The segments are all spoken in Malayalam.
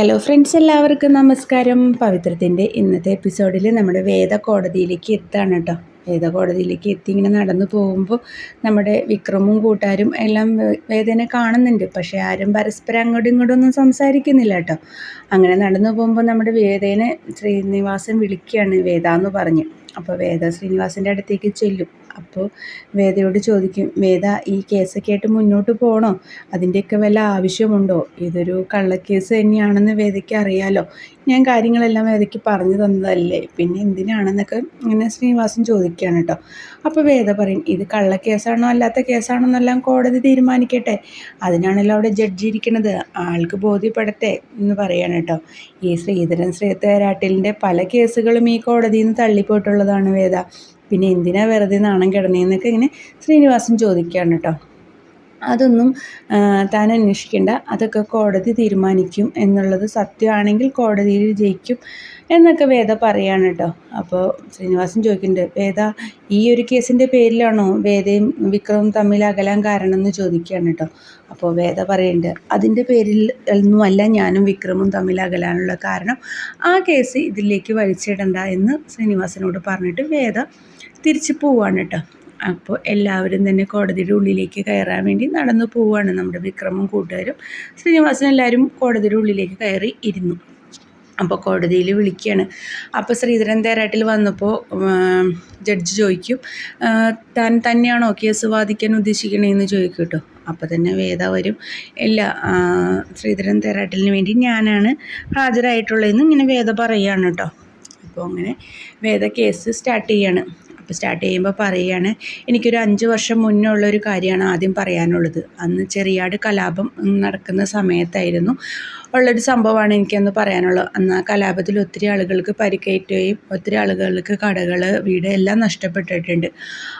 ഹലോ ഫ്രണ്ട്സ് എല്ലാവർക്കും നമസ്കാരം. പവിത്രത്തിന്റെ ഇന്നത്തെ എപ്പിസോഡിൽ നമ്മുടെ വേദ കോടതിയിലേക്ക് എത്താണ് കേട്ടോ വേദ കോടതിയിലേക്ക് എത്തി ഇങ്ങനെ നടന്നു പോകുമ്പോൾ നമ്മുടെ വിക്രമും കൂട്ടാരും എല്ലാം വേദനെ കാണുന്നുണ്ട്. പക്ഷേ ആരും പരസ്പരം അങ്ങോട്ടും ഇങ്ങോട്ടും ഒന്നും സംസാരിക്കുന്നില്ല കേട്ടോ അങ്ങനെ നടന്നു പോകുമ്പോൾ നമ്മുടെ വേദേനെ ശ്രീനിവാസൻ വിളിക്കുകയാണ് വേദ എന്ന് പറഞ്ഞ്. അപ്പോൾ വേദ ശ്രീനിവാസിന്റെ അടുത്തേക്ക് ചെല്ലും. അപ്പോൾ വേദയോട് ചോദിക്കും വേദ ഈ കേസൊക്കെ ആയിട്ട് മുന്നോട്ട് പോകണോ അതിന്റെയൊക്കെ വല്ല ആവശ്യമുണ്ടോ? ഇതൊരു കള്ളക്കേസ് തന്നെയാണെന്ന് വേദയ്ക്ക് അറിയാലോ. ഞാൻ കാര്യങ്ങളെല്ലാം വേദയ്ക്ക് പറഞ്ഞു തന്നതല്ലേ? പിന്നെ എന്തിനാണെന്നൊക്കെ ഇങ്ങനെ ശ്രീനിവാസൻ ചോദിക്കുകയാണ് കേട്ടോ. അപ്പോൾ വേദ പറയും ഇത് കള്ളക്കേസാണോ അല്ലാത്ത കേസാണോ എന്നെല്ലാം കോടതി തീരുമാനിക്കട്ടെ. അതിനാണല്ലോ അവിടെ ജഡ്ജി ഇരിക്കുന്നത്. ആൾക്ക് ബോധ്യപ്പെടട്ടെ എന്ന് പറയാണ് കേട്ടോ. ഈ ശ്രീധരൻ ശ്രീത്തേരാട്ടിലിന്റെ പല കേസുകളും ഈ കോടതിയിൽ നിന്ന് തള്ളിപ്പോയിട്ടുള്ളതാണ് വേദ. പിന്നെ എന്തിനാ വെറുതെ നാണം കിടന്നതെന്നൊക്കെ ഇങ്ങനെ ശ്രീനിവാസൻ ചോദിക്കുകയാണ് കേട്ടോ. അതൊന്നും താൻ അന്വേഷിക്കേണ്ട അതൊക്കെ കോടതി തീരുമാനിക്കും എന്നുള്ളത് സത്യമാണെങ്കിൽ കോടതിയിൽ ജയിക്കും എന്നൊക്കെ വേദ പറയാണ് കേട്ടോ. അപ്പോൾ ശ്രീനിവാസൻ ചോദിക്കുന്നുണ്ട് വേദ ഈ ഒരു കേസിന്റെ പേരിലാണോ വേദയും വിക്രമും തമ്മിൽ അകലാൻ കാരണം എന്ന് ചോദിക്കുകയാണ് കേട്ടോ. അപ്പോൾ വേദ പറയുന്നുണ്ട് അതിന്റെ പേരിൽ ഒന്നുമല്ല ഞാനും വിക്രമും തമ്മിൽ അകലാനുള്ള കാരണം. ആ കേസ് ഇതിലേക്ക് വലിച്ചിടണ്ട എന്ന് ശ്രീനിവാസനോട് പറഞ്ഞിട്ട് വേദ തിരിച്ചു പോവാണ് കേട്ടോ. അപ്പോൾ എല്ലാവരും തന്നെ കോടതിയുടെ ഉള്ളിലേക്ക് കയറാൻ വേണ്ടി നടന്നു പോവുകയാണ് നമ്മുടെ വിക്രമും കൂട്ടുകാരും. ശ്രീനിവാസൻ എല്ലാവരും കോടതിയുടെ ഉള്ളിലേക്ക് കയറി ഇരുന്നു. അപ്പോൾ കോടതിയിൽ വിളിക്കുകയാണ്. അപ്പോൾ ശ്രീധരൻ തേരാട്ടിൽ വന്നപ്പോൾ ജഡ്ജ് ചോദിക്കും താൻ തന്നെയാണോ കേസ് വാദിക്കാൻ ഉദ്ദേശിക്കണേന്ന് ചോദിക്കും കേട്ടോ. അപ്പോൾ തന്നെ വേദ വരും ഇല്ല ശ്രീധരൻ തേരാട്ടിലിന് വേണ്ടി ഞാനാണ് ഹാജരായിട്ടുള്ളതെന്ന് ഇങ്ങനെ വേദ പറയുകയാണ് കേട്ടോ. അപ്പോൾ അങ്ങനെ വേദ കേസ് സ്റ്റാർട്ട് ചെയ്യാണ്. അപ്പോൾ സ്റ്റാർട്ട് ചെയ്യുമ്പോൾ പറയുകയാണ് എനിക്കൊരു അഞ്ച് വർഷം മുന്നേ ഉള്ളൊരു കാര്യമാണ് ആദ്യം പറയാനുള്ളത്. അന്ന് ചെറിയാട് കലാപം നടക്കുന്ന സമയത്തായിരുന്നു ഉള്ളൊരു സംഭവമാണ് എനിക്കന്ന് പറയാനുള്ളത്. അന്ന് ആ കലാപത്തിൽ ഒത്തിരി ആളുകൾക്ക് പരിക്കേറ്റുകയും ഒത്തിരി ആളുകൾക്ക് കടകൾ വീട് എല്ലാം നഷ്ടപ്പെട്ടിട്ടുണ്ട്.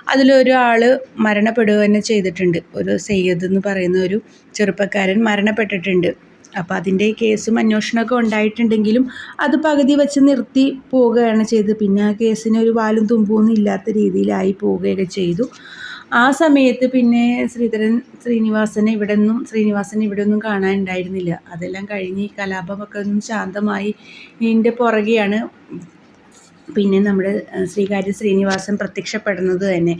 അതിലൊരാൾ മരണപ്പെടുക തന്നെ ചെയ്തിട്ടുണ്ട്. ഒരു സെയ്യദ് എന്ന് പറയുന്ന ഒരു ചെറുപ്പക്കാരൻ മരണപ്പെട്ടിട്ടുണ്ട്. അപ്പോൾ അതിന്റെ കേസും അന്വേഷണമൊക്കെ ഉണ്ടായിട്ടുണ്ടെങ്കിലും അത് പകുതി വെച്ച് നിർത്തി പോവുകയാണ് ചെയ്തത്. പിന്നെ ആ കേസിന് ഒരു വാലും തുമ്പൊന്നും ഇല്ലാത്ത രീതിയിലായി പോവുകയൊക്കെ ചെയ്തു. ആ സമയത്ത് പിന്നെ ശ്രീധരൻ ശ്രീനിവാസനെ ഇവിടെ നിന്നും ശ്രീനിവാസനെ ഇവിടെ ഒന്നും കാണാനുണ്ടായിരുന്നില്ല. അതെല്ലാം കഴിഞ്ഞ് ഈ കലാപമൊക്കെ ഒന്ന് ശാന്തമായി ഇതിന്റെ പുറകെയാണ് പിന്നെ നമ്മുടെ ശ്രീകാര്യ ശ്രീനിവാസൻ പ്രത്യക്ഷപ്പെടുന്നത് തന്നെ.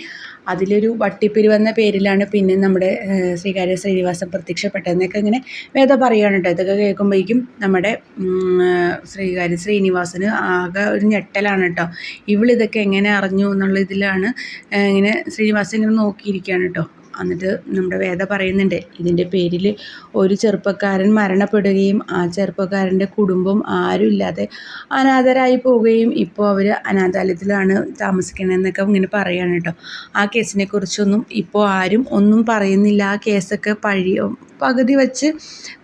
അതിലൊരു വട്ടിപ്പിരിവെന്ന പേരിലാണ് പിന്നെ നമ്മുടെ ശ്രീകാര്യ ശ്രീനിവാസൻ പ്രത്യക്ഷപ്പെട്ടതെന്നൊക്കെ ഇങ്ങനെ വേദ പറയുകയാണ് കേട്ടോ. ഇതൊക്കെ കേൾക്കുമ്പോഴേക്കും നമ്മുടെ ശ്രീകാര്യ ശ്രീനിവാസന് ആകെ ഒരു ഞെട്ടലാണ് കേട്ടോ. ഇവളിതൊക്കെ എങ്ങനെ അറിഞ്ഞു എന്നുള്ള ഇതിലാണ് ഇങ്ങനെ ശ്രീനിവാസൻ ഇങ്ങനെ നോക്കിയിരിക്കുകയാണ് കേട്ടോ. എന്നിട്ട് നമ്മുടെ വേദ പറയുന്നുണ്ട് ഇതിന്റെ പേരിൽ ഒരു ചെറുപ്പക്കാരൻ മരണപ്പെടുകയും ആ ചെറുപ്പക്കാരന്റെ കുടുംബം ആരുമില്ലാതെ അനാഥരായി പോവുകയും ഇപ്പോൾ അവർ അനാഥാലയത്തിലാണ് താമസിക്കണമെന്നൊക്കെ ഇങ്ങനെ പറയുകയാണ് കേട്ടോ. ആ കേസിനെ കുറിച്ചൊന്നും ഇപ്പോൾ ആരും ഒന്നും പറയുന്നില്ല. ആ കേസൊക്കെ പഴി പകുതി വച്ച്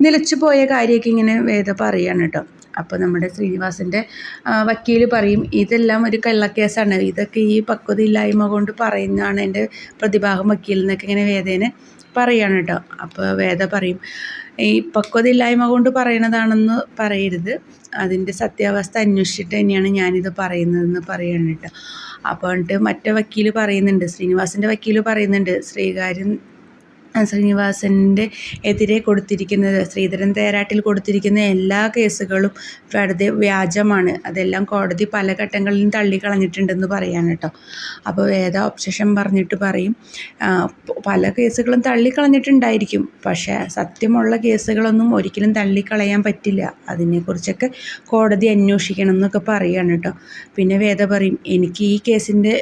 നിലച്ചു പോയ കാര്യമൊക്കെ ഇങ്ങനെ വേദ പറയുകയാണ് കേട്ടോ. അപ്പോൾ നമ്മുടെ ശ്രീനിവാസിന്റെ വക്കീൽ പറയും ഇതെല്ലാം ഒരു കള്ളക്കേസാണ്. ഇതൊക്കെ ഈ പക്വതയില്ലായ്മ കൊണ്ട് പറയുന്നതാണ് എന്റെ പ്രതിഭാഗം വക്കീൽ എന്നൊക്കെ ഇങ്ങനെ വേദേനെ പറയാണ് കേട്ടോ. അപ്പോൾ വേദ പറയും ഈ പക്വതയില്ലായ്മ കൊണ്ട് പറയണതാണെന്ന് പറയരുത്. അതിന്റെ സത്യാവസ്ഥ അന്വേഷിച്ചിട്ട് തന്നെയാണ് ഞാനിത് പറയുന്നതെന്ന് പറയാണ് കേട്ടോ. അപ്പോൾ എന്നിട്ട് മറ്റേ വക്കീൽ പറയുന്നുണ്ട് ശ്രീനിവാസിന്റെ വക്കീൽ പറയുന്നുണ്ട് ശ്രീകാര്യൻ ശ്രീനിവാസന്റെ എതിരെ കൊടുത്തിരിക്കുന്നത് ശ്രീധരൻ തേരാട്ടിൽ കൊടുത്തിരിക്കുന്ന എല്ലാ കേസുകളും വെറുതെ വ്യാജമാണ്. അതെല്ലാം കോടതി പല ഘട്ടങ്ങളിലും തള്ളിക്കളഞ്ഞിട്ടുണ്ടെന്ന് പറയാണ് കേട്ടോ. അപ്പോൾ വേദ ഒബ്സഷൻ പറഞ്ഞിട്ട് പറയും പല കേസുകളും തള്ളിക്കളഞ്ഞിട്ടുണ്ടായിരിക്കും. പക്ഷേ സത്യമുള്ള കേസുകളൊന്നും ഒരിക്കലും തള്ളിക്കളയാൻ പറ്റില്ല. അതിനെക്കുറിച്ചൊക്കെ കോടതി അന്വേഷിക്കണം എന്നൊക്കെ പറയുകയാണ് കേട്ടോ. പിന്നെ വേദ പറയും എനിക്ക് ഈ കേസിന്റെ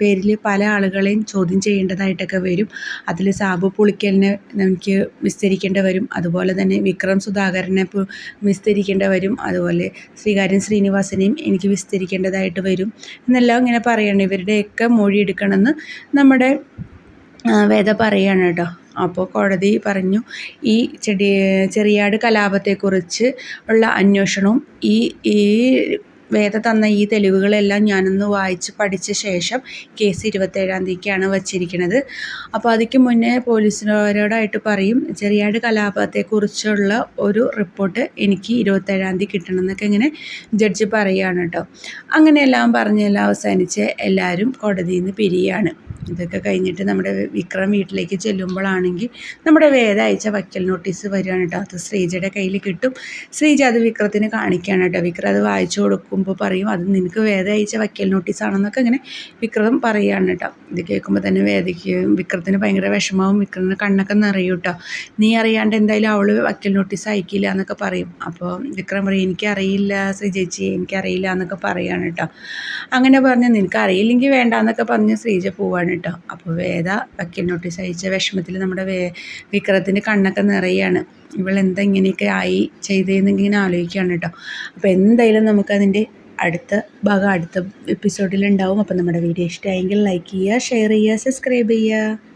പേരിൽ പല ആളുകളെയും ചോദ്യം ചെയ്യേണ്ടതായിട്ടൊക്കെ വരും. അതിൽ സാബു പുളിക്കലിനെ എനിക്ക് വിസ്തരിക്കേണ്ടി വരും. അതുപോലെ തന്നെ വിക്രം സുധാകരനെ വിസ്തരിക്കേണ്ടി വരും. അതുപോലെ ശ്രീകാര്യൻ ശ്രീനിവാസനെയും എനിക്ക് വിസ്തരിക്കേണ്ടതായിട്ട് വരും. എന്നെല്ലാം ഇങ്ങനെ പറയണം. ഇവരുടെയൊക്കെ മൊഴി എടുക്കണമെന്ന് നമ്മുടെ വേദ പറയാണ് കേട്ടോ. അപ്പോൾ കോടതി പറഞ്ഞു ഈ ചെടി ചെറിയാട് കലാപത്തെക്കുറിച്ച് ഉള്ള അന്വേഷണവും ഈ ഈ വേദ തന്ന ഈ തെളിവുകളെല്ലാം ഞാനൊന്ന് വായിച്ച് പഠിച്ച ശേഷം കേസ് ഇരുപത്തേഴാം തീയതിക്കാണ് വച്ചിരിക്കുന്നത്. അപ്പോൾ അതിക്ക് മുന്നേ പോലീസുകാരോടായിട്ട് പറയും ചെറിയാട് കലാപത്തെക്കുറിച്ചുള്ള ഒരു റിപ്പോർട്ട് എനിക്ക് ഇരുപത്തേഴാം തീയതി കിട്ടണം എന്നൊക്കെ ഇങ്ങനെ ജഡ്ജ് പറയുകയാണ് കേട്ടോ അങ്ങനെയെല്ലാം പറഞ്ഞെല്ലാം അവസാനിച്ച് എല്ലാവരും കോടതിയിൽ നിന്ന് പിരിയാണ്. ഇതൊക്കെ കഴിഞ്ഞിട്ട് നമ്മുടെ വിക്രം വീട്ടിലേക്ക് ചെല്ലുമ്പോഴാണെങ്കിൽ നമ്മുടെ വേദ അയച്ച വക്കൽ നോട്ടീസ് വരികയാണ് കേട്ടോ. അത് ശ്രീജയുടെ കയ്യിൽ കിട്ടും. ശ്രീജ അത് വിക്രത്തിന് കാണിക്കുകയാണ് കേട്ടോ. വിക്രം അത് വായിച്ചു കൊടുക്കുമ്പോൾ പറയും അത് നിനക്ക് വേദ അയച്ച വക്കൽ നോട്ടീസ് ആണെന്നൊക്കെ ഇങ്ങനെ വിക്രം പറയുകയാണ് കേട്ടോ. ഇത് കേൾക്കുമ്പോൾ തന്നെ വേദയ്ക്ക് വിക്രത്തിന് ഭയങ്കര വിഷമാവും വിക്രമിന് കണ്ണൊക്കെ നിറയും കേട്ടോ. നീ അറിയാണ്ട് എന്തായാലും അവൾ വക്കൽ നോട്ടീസ് അയക്കില്ല എന്നൊക്കെ പറയും. അപ്പോൾ വിക്രം പറയും എനിക്കറിയില്ല ശ്രീ ചേച്ചി എനിക്കറിയില്ല എന്നൊക്കെ പറയുകയാണ് കേട്ടോ. അങ്ങനെ പറഞ്ഞ് നിനക്ക് അറിയില്ലെങ്കിൽ വേണ്ട എന്നൊക്കെ പറഞ്ഞ് ശ്രീജ പോവാണ് കേട്ടോ. അപ്പോൾ വേദ വക്കീൽ നോട്ടീസ് അയച്ച വിഷമത്തിൽ നമ്മുടെ വേ വിക്രത്തിന്റെ കണ്ണൊക്കെ നിറയാണ്. എന്താ ഇങ്ങനെയൊക്കെ ആയി ചെയ്തതെന്നിങ്ങനെ ആലോചിക്കുകയാണ് കേട്ടോ. അപ്പോൾ എന്തായാലും നമുക്കതിന്റെ അടുത്ത ഭാഗം അടുത്ത എപ്പിസോഡിൽ ഉണ്ടാവും. അപ്പോൾ നമ്മുടെ വീഡിയോ ഇഷ്ടമായെങ്കിൽ ലൈക്ക് ചെയ്യുക ഷെയർ ചെയ്യുക സബ്സ്ക്രൈബ് ചെയ്യുക.